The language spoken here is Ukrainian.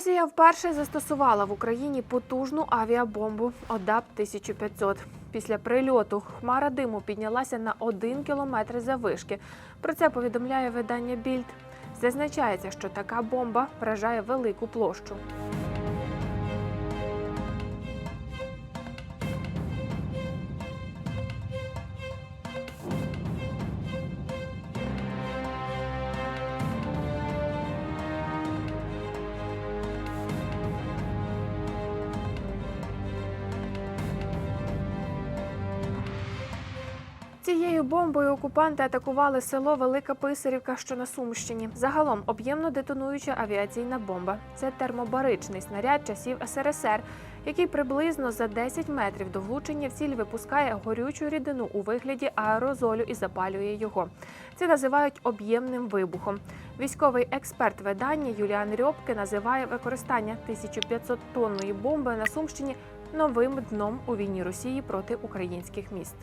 Росія вперше застосувала в Україні потужну авіабомбу ОДАП-1500. Після прильоту хмара диму піднялася на один кілометр завишки. Про це повідомляє видання Більд. Зазначається, що така бомба вражає велику площу. Цією бомбою окупанти атакували село Велика Писарівка, що на Сумщині. Загалом об'ємно детонуюча авіаційна бомба. Це термобаричний снаряд часів СРСР, який приблизно за 10 метрів до влучення в ціль випускає горючу рідину у вигляді аерозолю і запалює його. Це називають об'ємним вибухом. Військовий експерт видання Юліан Рьобке називає використання 1500-тонної бомби на Сумщині новим дном у війні Росії проти українських міст.